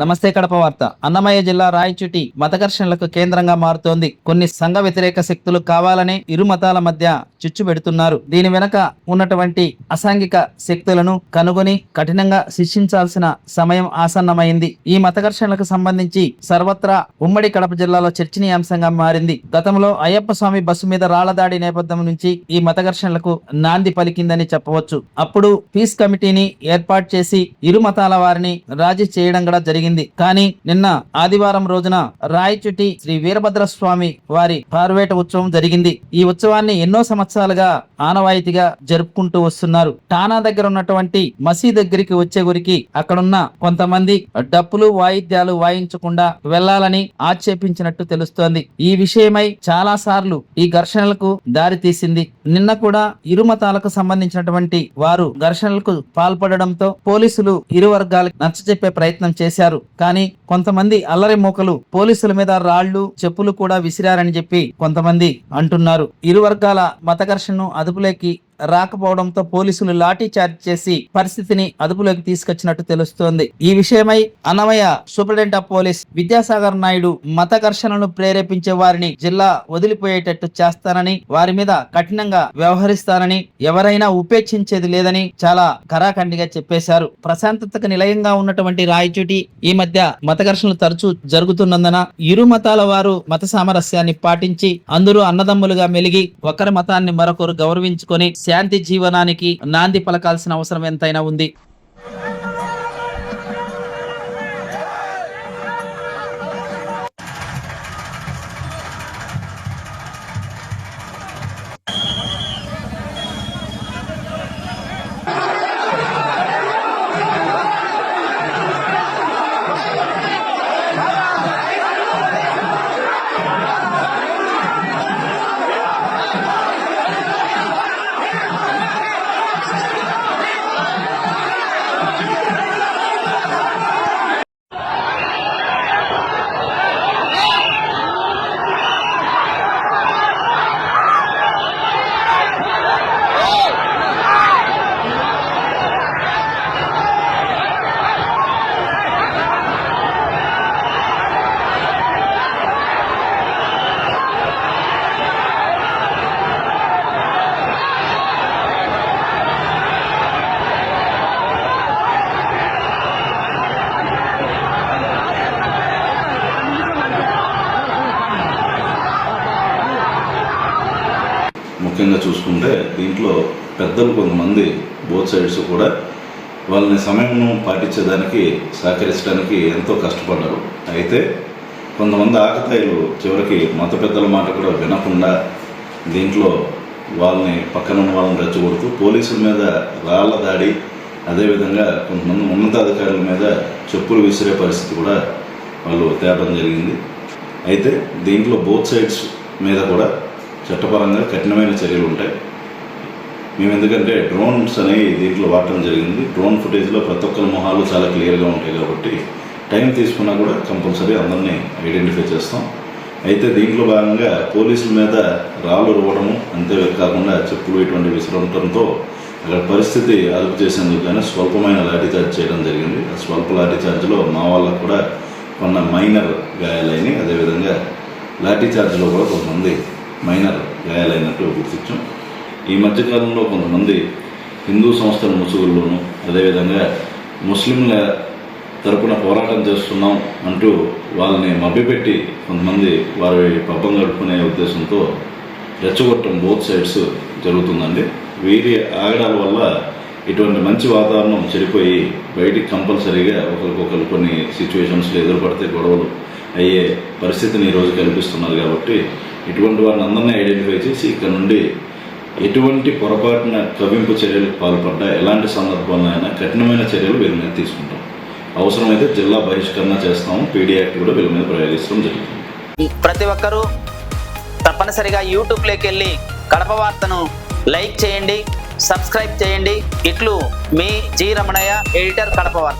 నమస్తే కడప వార్త. అన్నమయ్య జిల్లా రాయచుటి మతఘర్షణలకు కేంద్రంగా మారుతోంది. కొన్ని సంఘ వ్యతిరేక శక్తులు కావాలనే ఇరు మతాల మధ్య చిచ్చు పెడుతున్నారు. దీని వెనక ఉన్నటువంటి అసాంఘిక శక్తులను కనుగొని కఠినంగా శిక్షించాల్సిన సమయం ఆసన్నమైంది. ఈ మత ఘర్షణలకు సంబంధించి సర్వత్రా ఉమ్మడి కడప జిల్లాలో చర్చనీయాంశంగా మారింది. గతంలో అయ్యప్ప స్వామి బస్సు మీద రాళ్ళ దాడి నేపథ్యం నుంచి ఈ మత ఘర్షణలకు నాంది పలికిందని చెప్పవచ్చు. అప్పుడు పీస్ కమిటీని ఏర్పాటు చేసి ఇరు మతాల వారిని రాజీ చేయడం కూడా జరిగింది. కానీ నిన్న ఆదివారం రోజున రాయచుటి శ్రీ వీరభద్ర స్వామి వారి పార్వేట ఉత్సవం జరిగింది. ఈ ఉత్సవాన్ని ఎన్నో సంవత్సరాలుగా ఆనవాయితీగా జరుపుకుంటూ వస్తున్నారు. టానా దగ్గర ఉన్నటువంటి మసీద్ దగ్గరికి వచ్చే గురికి అక్కడున్న కొంతమంది డప్పులు వాయిద్యాలు వాయించకుండా వెళ్ళాలని ఆక్షేపించినట్టు తెలుస్తోంది. ఈ విషయమై చాలా సార్లు ఈ ఘర్షణలకు దారి తీసింది నిన్న కూడా ఇరు మతాలకు సంబంధించినటువంటి వారు ఘర్షణలకు పాల్పడడంతో పోలీసులు ఇరు వర్గాలకు నచ్చజెప్పే ప్రయత్నం చేశారు. కానీ కొంతమంది అల్లరి మూకలు పోలీసుల మీద రాళ్ళు చెప్పులు కూడా విసిరారని చెప్పి కొంతమంది అంటున్నారు. ఇరు వర్గాల మత ఘర్షణను అదుపులోకి రాకపోవడంతో పోలీసులు లాఠీ చార్జ్ చేసి పరిస్థితిని అదుపులోకి తీసుకొచ్చినట్టు తెలుస్తోంది. ఈ విషయమై Annamayya superintendent of police Vidyasagar Naidu మత ఘర్షణను ప్రేరేపించే వారిని జిల్లా వదిలిపోయేటట్టు చేస్తానని వారి మీద కఠినంగా వ్యవహరిస్తానని ఎవరైనా ఉపేక్షించేది లేదని చాలా కరాఖండిగా చెప్పేశారు. ప్రశాంతతకు నిలయంగా ఉన్నటువంటి రాయచూటి ఈ మధ్య మత ఘర్షణలు తరచూ జరుగుతున్నందున ఇరు మతాల వారు మత సామరస్యాన్ని పాటించి అందరూ అన్నదమ్ములుగా మెలిగి ఒకరి మతాన్ని మరొకరు గౌరవించుకొని శాంతి జీవనానికి నాంది పలకాల్సిన అవసరం ఎంతైనా ఉంది. ముఖ్యంగా చూసుకుంటే దీంట్లో పెద్దలు కొంతమంది బోత్ సైడ్స్ కూడా వాళ్ళని సమయం పాటించేదానికి సహకరించడానికి ఎంతో కష్టపడ్డారు. అయితే కొంతమంది ఆకతాయిలు చివరికి మత పెద్దల మాట కూడా వినకుండా దీంట్లో వాళ్ళని పక్కన ఉన్న వాళ్ళని రెచ్చగొడుతూ పోలీసుల మీద రాళ్ళ దాడి అదేవిధంగా కొంతమంది ఉన్నతాధికారుల మీద చెప్పులు విసిరే పరిస్థితి కూడా వాళ్ళు తేవడం జరిగింది. అయితే దీంట్లో బోత్ సైడ్స్ మీద కూడా చట్టపరంగా కఠినమైన చర్యలు ఉంటాయి. మేము ఎందుకంటే డ్రోన్స్ అనేవి దీంట్లో వాడటం జరిగింది. డ్రోన్ ఫుటేజ్లో ప్రతి ఒక్కరి మొహాలు చాలా క్లియర్గా ఉంటాయి కాబట్టి టైం తీసుకున్నా కూడా కంపల్సరీ అందరినీ ఐడెంటిఫై చేస్తాం. అయితే దీంట్లో భాగంగా పోలీసుల మీద రాళ్ళు రువ్వడము అంతే కాకుండా చెప్పులు ఇటువంటి విసరడంతో అక్కడ పరిస్థితి అదుపు చేసేందుకు కానీ స్వల్పమైన లాఠీచార్జ్ చేయడం జరిగింది. ఆ స్వల్ప లాఠీచార్జ్లో మా వాళ్ళకు కూడా కొన్న మైనర్ గాయాలైనవి అదేవిధంగా లాఠీచార్జ్లో కూడా కొంతమంది మైనర్ గాయాలైనట్టు గుర్తించాం. ఈ మధ్యకాలంలో కొంతమంది హిందూ సంస్థల ముసుగుల్లోనూ అదేవిధంగా ముస్లింల తరపున పోరాటం చేస్తున్నాం అంటూ వాళ్ళని మభ్యపెట్టి కొంతమంది వారి పబ్బం గడుపుకునే ఉద్దేశంతో రెచ్చగొట్టడం బోత్ సైడ్స్ జరుగుతుందండి. వీరి ఆగడాల వల్ల ఇటువంటి మంచి వాతావరణం చెడిపోయి బయటికి కంపల్సరీగా ఒకరికొకరు కొన్ని సిచ్యువేషన్స్లో ఎదురుపడితే గొడవలు అయ్యే పరిస్థితిని ఈరోజు కల్పిస్తున్నారు కాబట్టి ఇటువంటి వారిని అందరినీ ఐడెంటిఫై చేసి ఇక్కడ నుండి ఎటువంటి పొరపాటున కవింపు చర్యలకు పాల్పడ్డా ఎలాంటి సందర్భంలో అయినా కఠినమైన చర్యలు వీరి మీద తీసుకుంటాం. అవసరమైతే జిల్లా బహిష్కరణ చేస్తాము పీడీ యాక్ట్ కూడా వీళ్ళ మీద ప్రయోగిస్తాం. జరుగుతుంది. ప్రతి ఒక్కరూ తప్పనిసరిగా యూట్యూబ్లోకి వెళ్ళి కడప వార్తను లైక్ చేయండి సబ్స్క్రైబ్ చేయండి. ఇట్లు మీ జి రమణయ్య ఎడిటర్ కడప వార్త.